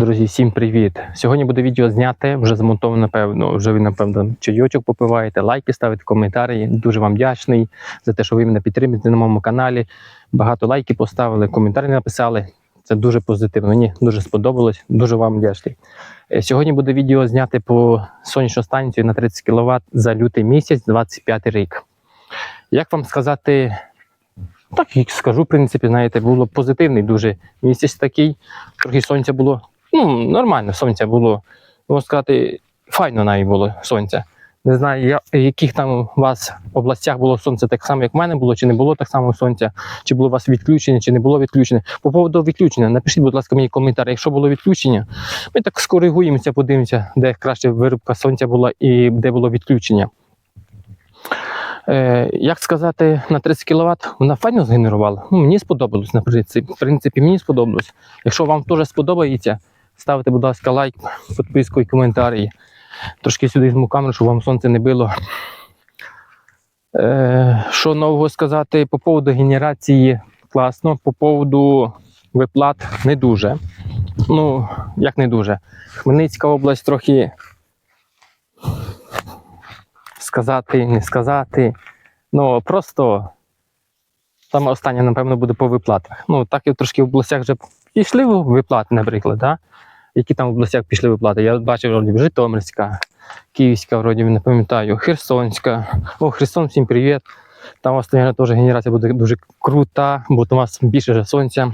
Друзі, всім привіт! Сьогодні буде відео зняте, вже змонтовано, напевно. Вже ви, напевно, чайочок попиваєте, лайки ставите, коментарі. Дуже вам вдячний за те, що ви мене підтримуєте на моєму каналі. Багато лайків поставили, коментарі написали. Це дуже позитивно. Мені дуже сподобалось. Дуже вам вдячний. Е, Сьогодні буде відео зняте по сонячну станцію на 30 кВт за лютий місяць, 25 рік. Як вам сказати, так і скажу, в принципі, знаєте, було позитивний дуже місяць такий. Трохи сонця було ну, нормально сонця було. Можна сказати, файно навіть було сонця. Не знаю, я, яких там у вас областях було сонце так само, як в мене було, чи не було так само сонця, чи було у вас відключення, чи не було відключення. По поводу відключення, напишіть, будь ласка, мені коментар. Якщо було відключення, ми так скоригуємося, подивимося, де краще вирубка сонця була і де було відключення. Е, як сказати, на 30 кВт вона файно згенерувала. Ну, мені сподобалось, на принципі. В принципі, мені сподобалось. Якщо вам теж сподобається, ставте, будь ласка, лайк, підписку і коментарі. Трошки сюди візьму камеру, щоб вам сонце не било. Е, що нового сказати по поводу генерації класно, по поводу виплат не дуже. Ну, як не дуже. Хмельницька область трохи сказати, не сказати. Ну, просто там останнє, напевно, буде по виплатах. Ну, так і трошки в областях вже пішли виплати, наприклад, да? Які там в областях пішли виплати. Я бачив вроді Житомирська, Київська, вроді не пам'ятаю, Херсонська. О, Херсон, всім привіт. Там остання теж генерація буде дуже крута, бо там у вас більше сонця,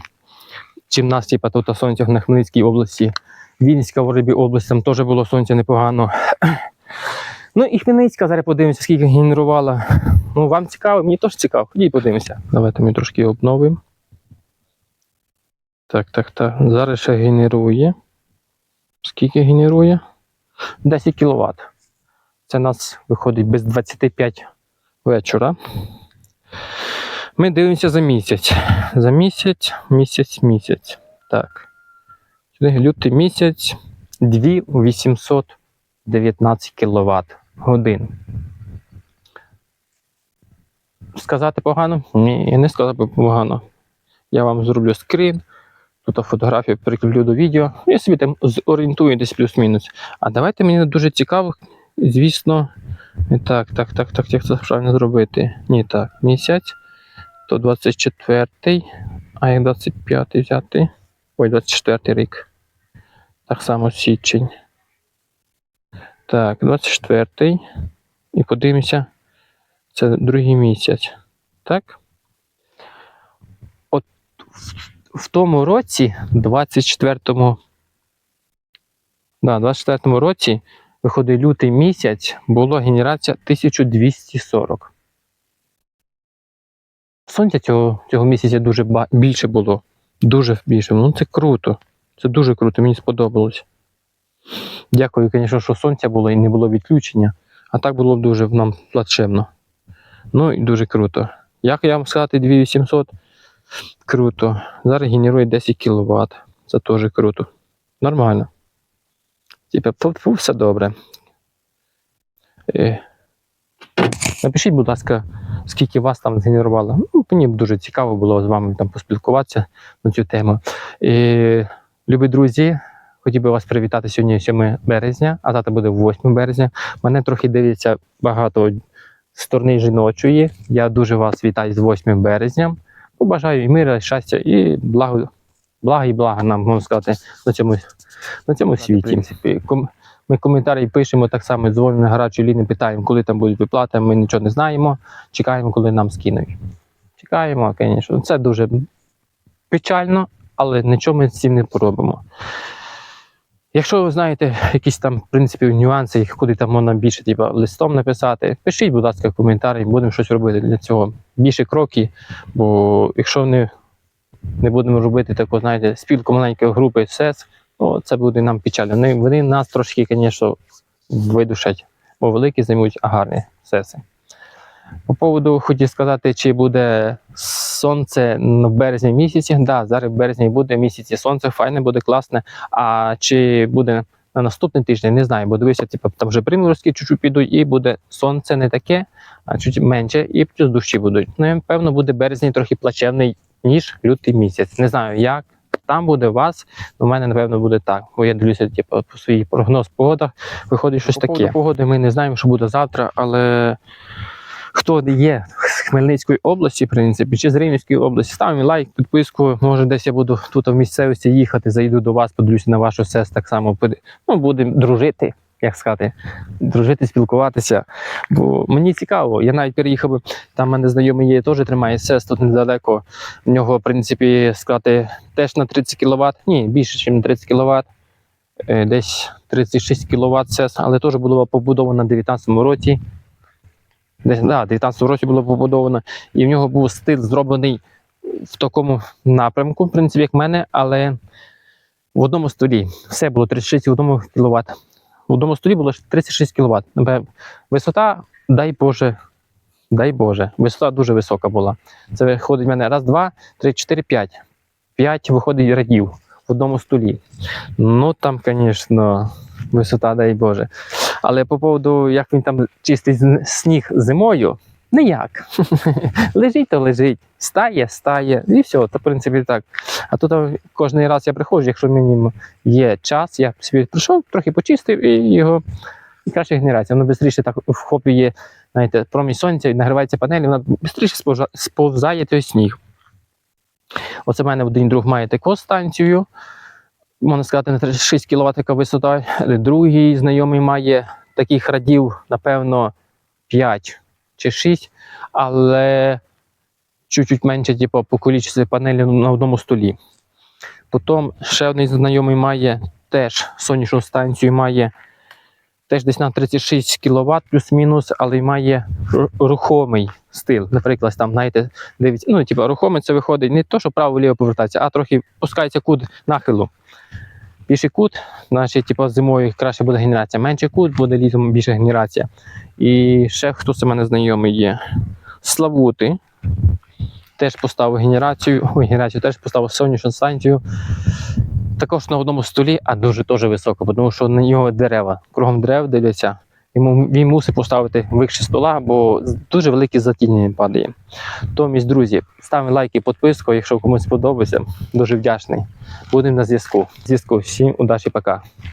чим нас, типа, тут сонця на Хмельницькій області. Вінницька вроді область, там теж було сонця непогано. Ну і Хмельницька, зараз подивимося, скільки генерувала. Ну, вам цікаво, мені теж цікаво. Ходіть подивимося. Давайте ми трошки обновимо. Так, так, так. Зараз ще генерує. Скільки генерує? 10 кВт. Це нас виходить без 25 вечора. Ми дивимося за місяць. За місяць, місяць, місяць. Так. Лютий місяць 2819 кВт годин. Сказати погано? Ні, я не сказав би погано. Я вам зроблю скрін. Тут фотографію прикріплю до відео. І собі там зорієнтуєтесь плюс-мінус. А давайте мені дуже цікаво, звісно. Так, так, так, так, як це правильно зробити. Ні, так, місяць, то 24-й, а як 25-й взяти. Ой, 24 рік. Так само січень. Так, 24. І подивимося. Це другий місяць. Так? В, тому році, 24-му. Да, 24-му році, виходить лютий місяць, було генерація 1240. Сонця цього, цього місяця дуже ба- більше було. Дуже більше. Ну це круто. Це дуже круто, мені сподобалось. Дякую, звісно, що сонця було і не було відключення. А так було б дуже нам плачевно. Ну і дуже круто. Як я вам сказати, 2800 круто. Зараз генерує 10 кВт. Це теж круто. Нормально. Типа, все добре. Е, Напишіть, будь ласка, скільки вас там згенерувало. Ну, мені б дуже цікаво було з вами там поспілкуватися на цю тему. І, любі друзі, хотів би вас привітати сьогодні 7 березня, а завтра буде 8 березня. Мене трохи дивиться багато сторони жіночої. Я дуже вас вітаю з 8 березня. Побажаю і мира, і щастя, і благо, блага і блага нам, можна сказати, на цьому, на цьому світі. В принципі, ми коментарі пишемо так само, дзвонимо на гарячу лінію, питаємо, коли там будуть виплати. Ми нічого не знаємо. Чекаємо, коли нам скинуть. Чекаємо, звісно. Це дуже печально, але нічого ми з цим не поробимо. Якщо ви знаєте якісь там в принципі нюанси, куди там можна більше типу, листом написати, пишіть, будь ласка, коментарі, будемо щось робити для цього. Більше кроки, бо якщо не, не будемо робити таку, знаєте, спілку маленької групи СЕС, ну, це буде нам печально. Вони нас трошки, звісно, видушать, бо великі займуть, а гарні сеси. По поводу хотів сказати, чи буде сонце в березні місяці. Так, да, зараз в березні буде місяці сонце, файне буде класне. А чи буде на наступний тиждень, не знаю, бо дивися, типу, там вже приморозки чуть-чуть підуть, і буде сонце не таке, а чуть менше, і плюс дощі будуть. Ну, певно, буде березень трохи плачевний, ніж лютий місяць. Не знаю як, там буде у вас. У мене, напевно, буде так. Бо я дивлюся, типу, по своїй прогноз погодах, виходить щось По таке. Погоди ми не знаємо, що буде завтра, але хто є з Хмельницької області, в принципі, чи з Рівненської області, ставимо лайк, підписку. Може, десь я буду тут в місцевості їхати, зайду до вас, подивлюся на вашу сес, так само ну, будемо дружити. Як сказати, дружити, спілкуватися. Бо мені цікаво. Я навіть переїхав, там мене знайомий є, теж тримає СЕС тут недалеко. В нього, в принципі, сказати, теж на 30 кВт. Ні, більше, ніж на 30 кВт. Десь 36 кВт СЕС, але теж було побудовано в 19-му році. Десь, да, 19-му році було побудовано. І в нього був стиль зроблений в такому напрямку, в принципі, як в мене, але в одному столі. Все було 36 в одному кВт. В одному столі було 36 кВт. Висота, дай Боже, дай Боже, висота дуже висока була. Це виходить в мене раз, два, три, чотири, п'ять. П'ять виходить радів в одному столі. Ну там, звісно, висота, дай Боже. Але по поводу, як він там чистить сніг зимою, ніяк. лежить, то лежить, стає, стає, і все, то в принципі так. А тут кожен раз я приходжу, якщо мені є час, я собі прийшов, трохи почистив і його і краща генерація. Воно швидше так вхоплює, знаєте, промінь сонця, і нагрівається панель, вона швидше сповзає той сніг. Оце в мене один друг має таку станцію. Можна сказати, на 36 кВт висота. Другий знайомий має таких радів, напевно, 5 чи 6, але чуть-чуть менше, типу, по кількості панелі на одному столі. Потім ще один знайомий має теж сонячну станцію, має теж десь на 36 кВт плюс-мінус, але й має рухомий стил. Наприклад, там, знаєте, дивіться, ну, типу, рухомий це виходить не то, що право-ліво повертається, а трохи пускається кут нахилу. Більший кут, значить, типу, зимою краще буде генерація. Менший кут буде літом більша генерація. І ще хто це в мене знайомий є. Славути. Теж поставив генерацію. Генерацію теж поставив сонячну станцію. Також на одному столі, а дуже теж високо, тому що на нього дерева. Кругом дерев дивляться. Йому він мусить поставити вище стола, бо дуже велике затінення падає. Томість, друзі, ставимо лайки, підписку, якщо комусь сподобається. Дуже вдячний. Будемо на зв'язку. Зв'язку. Всім удачі, пока.